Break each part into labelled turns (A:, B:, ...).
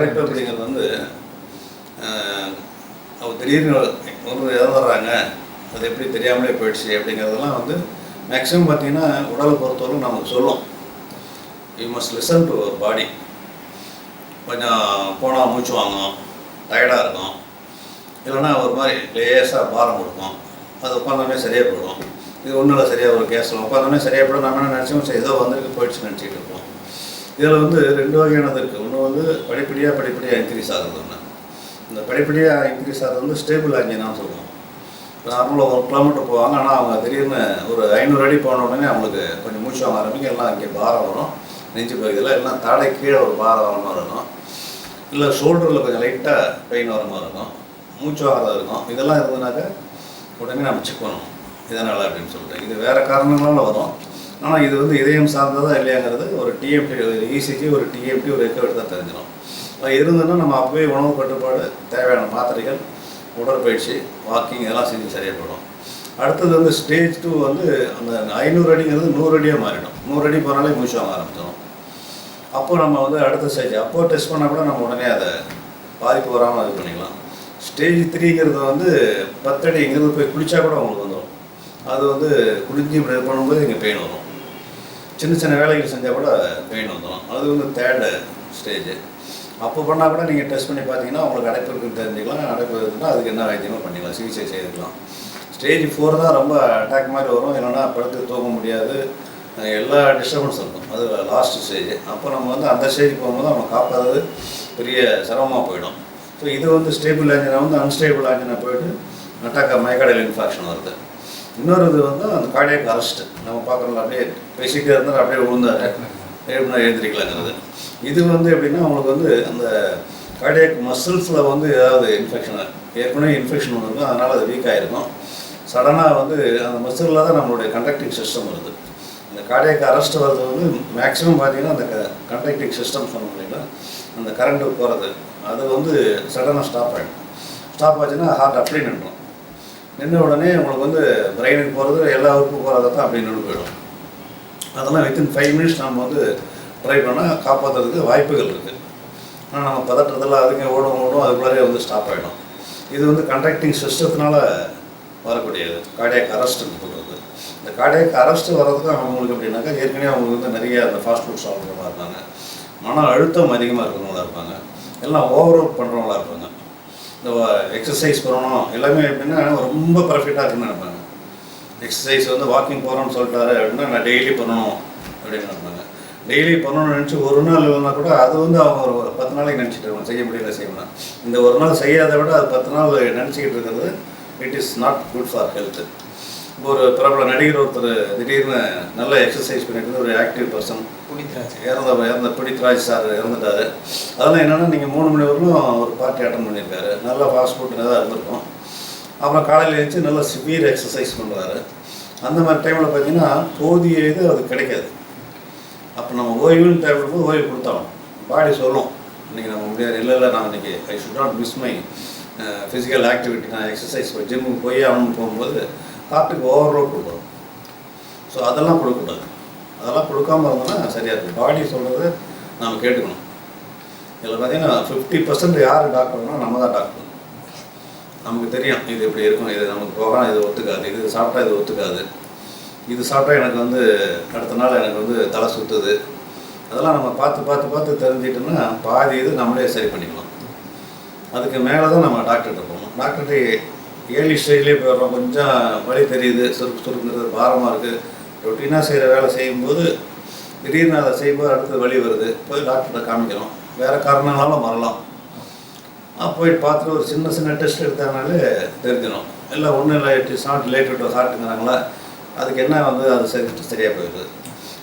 A: Correct அப்படிங்கிறது வந்து அவர் அவங்க திடீர்னு ஒரு இறந்துடுறாங்க அது எப்படி தெரியாமலே போயிடுச்சு அப்படிங்கிறதெல்லாம் வந்து மேக்ஸிமம் பார்த்தீங்கன்னா உடலை பொறுத்தவரைக்கும் நமக்கு சொல்லும் you must listen to body கொஞ்சம் போனால் மூச்சு வாங்கும் டயர்டாக இருக்கும் இல்லைன்னா ஒரு மாதிரி லேசாக பாரம் கொடுக்கும். அது உட்காந்தோடனே சரியாக போயிடும். இது ஒன்றும் இல்லை சரியாக ஒரு கேஸில் உட்காந்தோடனே சரியாக போயிடும். நம்ம என்ன நினச்சோம் ஏதோ வந்திருக்கு போயிடுச்சுன்னு நினச்சிட்டு இருப்போம். இதில் வந்து ரெண்டு வகையானது இருக்குது ஒன்று வந்து படிப்படியாக படிப்படியாக இன்க்ரீஸ் ஆகுது ஒன்று. இந்த படிப்படியாக இன்க்ரீஸ் ஆகிறது வந்து ஸ்டேபிள் ஆங்கினான்னு சொல்லுவோம் இப்போ நார்மலாக ஒரு கிலோமீட்டர் போவாங்க. ஆனால் அவங்க திடீர்னு ஒரு ஐநூறு அடி போன உடனே அவங்களுக்கு கொஞ்சம் மூச்சு வாங்க ஆரம்பிக்கும். எல்லாம் இங்கே பாரம் வரும். நெஞ்சு பகுதியில் எல்லாம் தடை கீழே ஒரு பாரம் வர மாதிரி இருக்கும். இல்லை ஷோல்டரில் கொஞ்சம் லைட்டாக பெயின் வர மாதிரி இருக்கும். மூச்சு வாங்காத இருக்கும். இதெல்லாம் இருந்ததுனாக்கா உடனே நம்ம செக் பண்ணணும் இதனால் அப்படின்னு சொல்லிட்டு. இது வேறு காரணங்களால வரும். ஆனால் இது வந்து இதயம் சார்ந்ததா இல்லையாங்கிறது ஒரு டிஎம்டி ஒரு இசிஜி ஒரு டிஎம்டி ஒரு எக்கோ தான் தெரிஞ்சிடும். அது இருந்ததுன்னா நம்ம அப்பவே உணவு கட்டுப்பாடு தேவையான மாத்திரைகள் உடற்பயிற்சி வாக்கிங் இதெல்லாம் செஞ்சு சரியாக போயிடும். அடுத்தது வந்து ஸ்டேஜ் டூ வந்து அந்த ஐநூறு அடிங்கிறது நூறு அடியாக மாறிடும். நூறு அடி போனாலே மூச்சு வாங்க ஆரம்பிச்சிடும். அப்போ நம்ம வந்து அடுத்த ஸ்டேஜ் அப்போ டெஸ்ட் பண்ணால் கூட நம்ம உடனே அதை பாதிப்பு வராமல் இது பண்ணிக்கலாம். ஸ்டேஜ் த்ரீங்கிறது வந்து பத்தடி இங்கிருந்து போய் குளித்தா கூட உங்களுக்கு வந்துடும். அது வந்து குளிஞ்சு இப்படி பண்ணும்போது இங்கே பெயின் வரும். சின்ன சின்ன வேலைகள் செஞ்சால் கூட பெயின் வந்துடும். அது வந்து தேர்டு ஸ்டேஜ் அப்போ பண்ணால் கூட நீங்கள் டெஸ்ட் பண்ணி பார்த்தீங்கன்னா உங்களுக்கு அடைப்பு இருக்குன்னு தெரிஞ்சுக்கலாம். அடைப்பு இருக்குன்னா அதுக்கு என்ன வைத்தியமோ பண்ணிக்கலாம். சிகிச்சை செய்துக்கலாம். ஸ்டேஜ் ஃபோர் தான் ரொம்ப அட்டாக் மாதிரி வரும். என்னென்னா படுத்து தூங்க முடியாது. எல்லா டிஸ்டர்பன்ஸும் இருக்கும். அது லாஸ்ட் ஸ்டேஜ் அப்போ நம்ம வந்து அந்த ஸ்டேஜ் போகும்போது நம்ம காப்பாதது பெரிய சிரமமாக போயிடும். ஸோ இது வந்து ஸ்டேபிள் ஆஞ்சினா வந்து அன்ஸ்டேபிள் ஆஞ்சினா போயிட்டு அட்டாக் மைக்காடல் இன்ஃபெக்ஷன் வருது. இன்னொரு இது வந்து அந்த கார்டியாக் அரெஸ்ட் நம்ம பார்க்குறோம்ல அப்படியே பேசிக்கிட்டே இருந்தால் அப்படியே விழுந்தாரு. எப்படின்னா எழுந்திருக்கலாங்கிறது. இது வந்து எப்படின்னா அவங்களுக்கு வந்து அந்த கார்டியாக் மசில்ஸில் வந்து ஏதாவது இன்ஃபெக்ஷன் ஏற்கனவே இன்ஃபெக்ஷன் வந்துருக்கும் அதனால் அது வீக் ஆகிருக்கும் சடனாக வந்து அந்த மசிலில் தான் நம்மளுடைய கண்டக்டிங் சிஸ்டம் வருது. இந்த கார்டியாக் அரெஸ்ட் வர்றது வந்து மேக்ஸிமம் பார்த்தீங்கன்னா அந்த கண்டக்டிங் சிஸ்டம் சொன்ன பார்த்தீங்கன்னா அந்த கரண்ட்டு போகிறது அது வந்து சடனாக ஸ்டாப் ஆகிடும் ஸ்டாப் ஆச்சுன்னா ஹார்ட் அப்படியே நின்றோம் நின்ன உடனே உங்களுக்கு வந்து பிரெயினுக்கு போகிறது எல்லா உறுப்பு போகிறத தான் அப்படி நின்று போயிடும். அதெல்லாம் வித்தின் ஃபைவ் மினிட்ஸ் நம்ம வந்து ட்ரை பண்ணால் காப்பாற்றுறதுக்கு வாய்ப்புகள் இருக்குது ஆனால் நம்ம பதற்றத்தில் அதுங்க ஓடும் ஓடும் அதுக்குள்ளாரே வந்து ஸ்டாப் ஆகிடும் இது வந்து கண்டக்டிங் சிஸ்டத்தினால வரக்கூடியது. கார்டியாக் அரெஸ்ட்னு சொல்கிறது இந்த கார்டியாக் அரெஸ்ட் வர்றதுக்கு அவங்களுக்கு எப்படின்னாக்கா ஏற்கனவே அவங்களுக்கு வந்து நிறைய அந்த ஃபாஸ்ட் ஃபுட் சாப்பிட்றவங்களா இருப்பாங்க. மன அழுத்தம் அதிகமாக இருக்கிறவங்களா இருப்பாங்க. எல்லாம் ஓவர் ஒர்க் பண்ணுறவங்களா இருப்பாங்க. இந்த எக்ஸசைஸ் பண்ணணும். எல்லாமே எப்படின்னா ரொம்ப பர்ஃபெக்டாக இருக்குன்னு நினைப்பாங்க. எக்ஸசைஸ் வந்து வாக்கிங் போகிறோம்னு சொல்லிட்டாரு அப்படின்னா நான் டெய்லி பண்ணணும் அப்படின்னு நினைப்பாங்க. டெய்லி பண்ணணும்னு நினச்சி ஒரு நாள் இல்லைன்னா கூட அது வந்து அவங்க ஒரு பத்து நாளைக்கு நினச்சிட்டு செய்ய முடியல செய்யணும் இந்த ஒரு நாள் செய்யாத விட அது பத்து நாள் நினச்சிக்கிட்டு இருக்கிறது it is not good for health ஒரு பிரபல நடிகர் ஒருத்தர் திடீர்னு நல்ல எக்ஸசைஸ் பண்ணிட்டு ஒரு ஆக்டிவ் பர்சன்
B: புனித்ராஜ்.
A: இறந்த இறந்த பிடித்ராஜ் சார் இறந்துட்டாரு. அதெல்லாம் என்னென்னா நீங்கள் மூணு மணி வரைக்கும் ஒரு பார்ட்டி அட்டன் பண்ணியிருக்காரு. நல்ல ஃபாஸ்ட் ஃபுட் தான் இருந்திருக்கும். அப்புறம் காலையில் எழுந்து நல்ல சிவியர் எக்ஸசைஸ் பண்ணுறாரு அந்த மாதிரி டைமில் பார்த்தீங்கன்னா போதிய இது அது கிடைக்காது. அப்போ நம்ம ஓய்வுன்னு தேவைப்படும்போது ஓய்வு கொடுத்தாலும் பாடி சொல்லும். இன்றைக்கி நம்ம முடியாது. இல்லை இல்லை நான் இன்றைக்கி I should not miss my physical activity நான் எக்ஸசைஸ் ஜிம்முக்கு போய் ஆகணும்னு போகும்போது ஹார்ட்டுக்கு ஓவர்லோட் கொடுக்கணும். ஸோ அதெல்லாம் கொடுக்கக்கூடாது. அதெல்லாம் கொடுக்காம இருந்தோம்னா சரியாக இருக்கும் பாடி சொல்கிறது நாம் கேட்டுக்கணும். இதில் பார்த்தீங்கன்னா ஃபிஃப்டி பர்சன்ட் யார் டாக்டர்னா நம்ம தான் டாக்டர் நமக்கு தெரியும் இது இப்படி இருக்கும் இது நமக்கு போகலாம் இது ஒத்துக்காது. இது சாப்பிட்டா இது ஒத்துக்காது. இது சாப்பிட்டா எனக்கு வந்து அடுத்த நாள் எனக்கு வந்து தலை சுற்றுது அதெல்லாம் நம்ம பார்த்து பார்த்து பார்த்து தெரிஞ்சிட்டோம்னா பாதி இது நம்மளே சரி பண்ணிக்கலாம். அதுக்கு மேலே தான் நம்ம டாக்டர்கிட்ட போகணும். டாக்டர்கிட்ட ஏர்லி ஸ்டேஜ்லேயே போயிடுறோம் கொஞ்சம் வலி தெரியுது சுருக்கு சுருக்குங்கிறது பாரமாக இருக்குது ரொட்டீனாக செய்கிற வேலை செய்யும்போது திடீர்னு அதை செய்யும்போது அடுத்தது வலி வருது. போய் டாக்டர்கிட்ட காமிக்கிறோம் வேறு காரணங்களாலும் வரலாம் போயிட்டு பார்த்துட்டு ஒரு சின்ன சின்ன டெஸ்ட் எடுத்தாங்கனாலே தெரிஞ்சிடும். இல்லை ஒன்றும் இல்லை it is not related to ஹார்ட்டுங்கிறாங்களா அதுக்கு என்ன வந்து அது சரி சரியாக போயிடுது.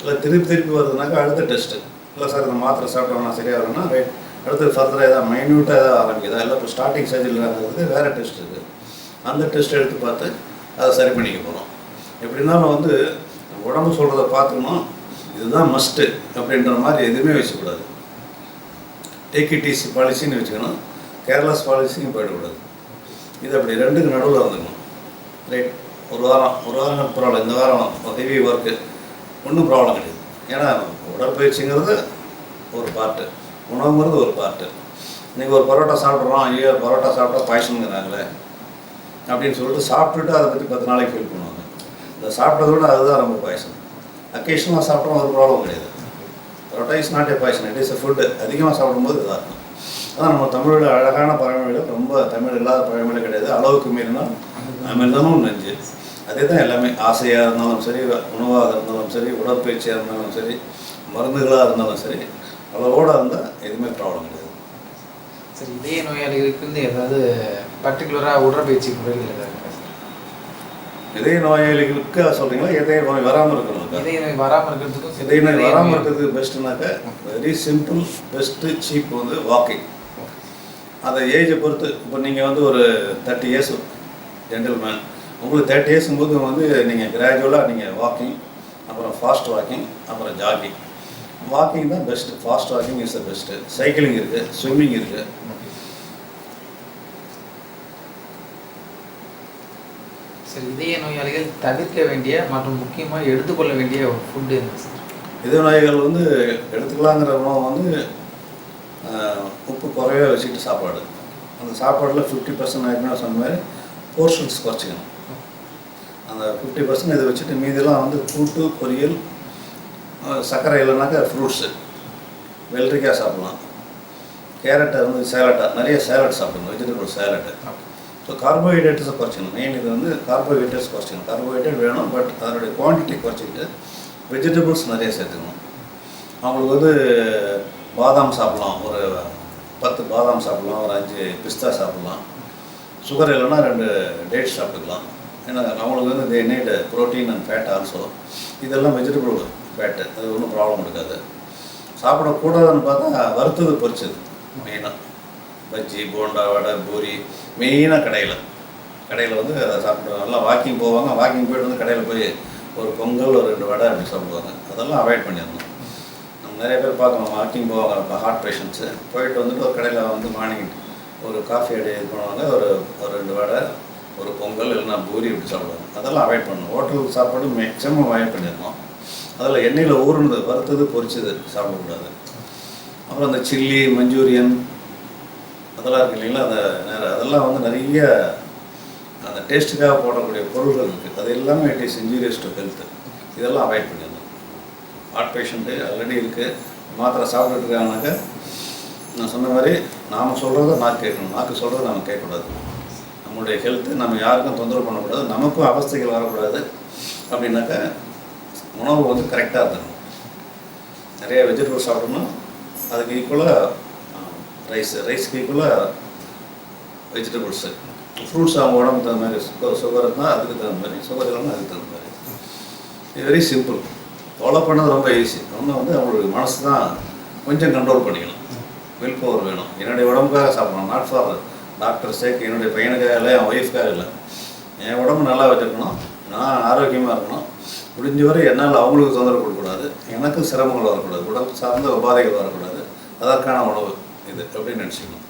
A: இல்லை திருப்பி திருப்பி வருதுனாக்கா அடுத்த டெஸ்ட்டு இல்லை சார் இந்த மாத்திரை சாப்பிட்டோம்னா சரியாக வரும்னா ரைட் அடுத்து ஃபர்தராக எதாவது மைன்யூட்டாக எதாவது ஆரம்பிக்குதா? இல்லை இப்போ ஸ்டார்டிங் ஸ்டேஜில் இருக்கிறது வேறு டெஸ்ட் இருக்குது அந்த டெஸ்ட் எடுத்து பார்த்து அதை சரி பண்ணிக்க போகிறோம் எப்படி இருந்தாலும் வந்து உடம்பு சொல்கிறத பார்த்துக்கணும் இதுதான் மஸ்ட்டு அப்படின்ற மாதிரி எதுவுமே வச்சுக்கூடாது. டேக் இட் பாலிசின்னு வச்சுக்கணும். கேர்லஸ் பாலிசியும் போயிடக்கூடாது. இது அப்படி ரெண்டுக்கு நடுவில் வந்துக்கணும். ரைட் ஒரு வாரம் ஒரு வாரம் பரவாயில்ல. இந்த வாரம் ஹெவி ஒர்க்கு ஒன்றும் ப்ராப்ளம் கிடையாது. ஏன்னா உடற்பயிற்சிங்கிறது ஒரு பார்ட்டு உணவுங்கிறது ஒரு பார்ட்டு இன்றைக்கி ஒரு பரோட்டா சாப்பிட்றோம். ஐயோ பரோட்டா சாப்பிட்டா பாய்சனுங்கிறாங்களே அப்படின்னு சொல்லிட்டு சாப்பிட்டுட்டு அதை பற்றி பத்து நாளைக்கு ஃபீல் பண்ணுவாங்க. இந்த சாப்பிட்டதோட அதுதான் ரொம்ப பாய்சன் அக்கேஷனாக சாப்பிட்டோம் அது ப்ராப்ளம் கிடையாது. Parotta is not a poison it is a food அதிகமாக சாப்பிடும்போது இதாக இருக்கும். அதான் நம்ம தமிழோட அழகான பழமொழிகள் ரொம்ப தமிழ் இல்லாத பழமொழி கிடையாது. அளவுக்கு மீறினால் அமிர்தமும் நெஞ்சு. அதே தான் எல்லாமே. ஆசையாக இருந்தாலும் சரி உணவாக இருந்தாலும் சரி உடற்பயிற்சியாக இருந்தாலும் சரி மருந்துகளாக இருந்தாலும் சரி அளவோடு இருந்தால் எதுவுமே ப்ராப்ளம் கிடையாது.
B: சரி இதய நோயாளிகளுக்கு வந்து ஏதாவது பர்டிகுலராக உடற்பயிற்சி முறைகள் ஏதாவது
A: இதய நோயாளிகளுக்கு சொல்கிறீங்களா இதய நோய் வராமல் இருக்கணும்
B: இதய நோய் வராமல் இருக்கிறதுக்கும்
A: இதய நோய் வராமல் இருக்கிறதுக்கு பெஸ்ட்டுனாக்கா வெரி சிம்பிள் பெஸ்ட்டு சீப் வந்து வாக்கிங் அந்த ஏஜை பொறுத்து இப்போ நீங்கள் வந்து ஒரு தேர்ட்டி இயர்ஸ் ஜென்டில்மேன் உங்களுக்கு தேர்ட்டி இயர்ஸும் போது வந்து நீங்கள் கிராஜுவலாக நீங்கள் வாக்கிங் அப்புறம் ஃபாஸ்ட் வாக்கிங் அப்புறம் ஜாகிங் வாக்கிங் தான் best fast walking is the best cycling இருக்குது ஸ்விம்மிங் இருக்குது
B: சரி இதய நோயாளிகள் தவிர்க்க வேண்டிய மற்றும் முக்கியமாக எடுத்துக்கொள்ள வேண்டிய ஒரு ஃபுட் என்ன சார்
A: இதய நோய்கள் வந்து எடுத்துக்கலாங்கிற உணவு வந்து உப்பு குறைய வச்சுக்கிட்டு சாப்பாடு. அந்த சாப்பாடில் ஃபிஃப்டி பர்சன்ட் ஏற்கனவே சொன்ன மாதிரி போர்ஷன்ஸ் குறைச்சிக்கணும். அந்த ஃபிஃப்டி பர்சன்ட் இதை வச்சுட்டு மீதெல்லாம் வந்து கூட்டு பொரியல் சர்க்கரை இல்லைனாக்கா ஃப்ரூட்ஸு வெள்ளரிக்காய் சாப்பிட்லாம். கேரட்டை வந்து சேலட்டாக நிறைய சேலட் சாப்பிடணும் வெஜிடபிள் சேலட்டு ஸோ கார்போஹைட்ரேட்ஸை குறைச்சிக்கணும். மெயின் இது வந்து கார்போஹைட்ரேட்ஸ் குறைச்சிக்கணும். கார்போஹைட்ரேட் வேணும் பட் அதனுடைய குவான்டிட்டி குறைச்சிக்கிட்டு வெஜிடபிள்ஸ் நிறைய சேர்த்துக்கணும். அவங்களுக்கு வந்து பாதாம் சாப்பிட்லாம். ஒரு பத்து பாதாம் சாப்பிட்லாம். ஒரு அஞ்சு பிஸ்தா சாப்பிட்லாம். சுகர் இல்லைன்னா ரெண்டு டேட்ஸ் சாப்பிட்டுக்கலாம். ஏன்னா அவங்களுக்கு வந்து they need protein and fat also இதெல்லாம் வெஜிடபிள் ஃபேட்டு அது ஒன்றும் ப்ராப்ளம் இருக்காது. சாப்பிடக்கூடாதுன்னு பார்த்தா வறுத்தது பொரிச்சது மெயினாக பஜ்ஜி போண்டா வடை பூரி மெயினாக கடையில். கடையில் வந்து அதை சாப்பிட்டு நல்லா வாக்கிங் போவாங்க. வாக்கிங் போயிட்டு வந்து கடையில் போய் ஒரு பொங்கல் ஒரு ரெண்டு வடை அப்படி சாப்பிடுவாங்க. அதெல்லாம் அவாய்ட் பண்ணியிருந்தோம் நம்ம நிறைய பேர் பார்க்கணும். வாக்கிங் போவாங்க இப்போ ஹார்ட் பேஷண்ட்ஸு போயிட்டு வந்துட்டு ஒரு கடையில் வந்து மார்னிங் ஒரு காஃபி அடி இது பண்ணுவாங்க. ஒரு ஒரு ரெண்டு வடை ஒரு பொங்கல் இல்லைன்னா பூரி இப்படி சாப்பிடுவாங்க. அதெல்லாம் அவாய்ட் பண்ணணும். ஹோட்டலுக்கு சாப்பாடு மேக்ஸிமம் அவாய்ட் பண்ணியிருந்தோம் அதில் எண்ணெயில் ஊறுனது வறுத்தது பொரிச்சது சாப்பிடக்கூடாது. அப்புறம் அந்த சில்லி மஞ்சூரியன் அதெல்லாம் இருக்கு இல்லைங்களா? அந்த நேரம். அதெல்லாம் வந்து நிறைய அந்த டேஸ்ட்டுக்காக போடக்கூடிய பொருள்கள் இருக்குது அது எல்லாமே it is injurious to health. இதெல்லாம் அவாய்ட் பண்ணிடணும். ஹார்ட் பேஷண்ட்டு ஆல்ரெடி இருக்குது மாத்திரை சாப்பிட்டுட்டு இருக்காங்கனாக்கா நான் சொன்ன மாதிரி நாம் சொல்கிறத நாக்கு கேட்கணும். நாக்கு சொல்கிறத நம்ம கேட்கக்கூடாது. நம்மளுடைய ஹெல்த்து நம்ம யாருக்கும் தொந்தரவு பண்ணக்கூடாது. நமக்கும் அவஸ்தைகள் வரக்கூடாது. அப்படின்னாக்கா உணவு வந்து கரெக்டாக இருக்கணும். நிறைய வெஜிடபிள் சாப்பிட்டோம்னா அதுக்கு ஈக்குவலாக ரைஸ் ரைஸ்க்கு ஈக்குவலாக வெஜிடபிள்ஸு ஃப்ரூட்ஸ் அவங்க உடம்புக்கு தகுந்த மாதிரி சுகர் சுகர் இருந்தால் அதுக்கு தகுந்த மாதிரி சுகர் இல்லைன்னா அதுக்கு தகுந்த மாதிரி. இது வெரி சிம்பிள் ஃபாலோ பண்ணது ரொம்ப ஈஸி ஒன்று வந்து அவங்களுக்கு மனசு தான் கொஞ்சம் கண்ட்ரோல் பண்ணிக்கணும். வில் பவர் வேணும். என்னுடைய உடம்புக்காக சாப்பிடணும். நாட் ஃபார் டாக்டர் சேக் என்னுடைய பையனுக்காக இல்லை என் ஒய்ஃப்காக இல்லை. என் உடம்பு நல்லா வச்சுருக்கணும். நான் ஆரோக்கியமாக இருக்கணும். முடிஞ்ச வரை என்னால் அவங்களுக்கு தொந்தரவு கொடுக்கக்கூடாது. எனக்கும் சிரமங்கள் வரக்கூடாது. உடல் சார்ந்த உபாதைகள் வரக்கூடாது. அதற்கான உணவு இது அப்படின்னு நினச்சிக்கணும்.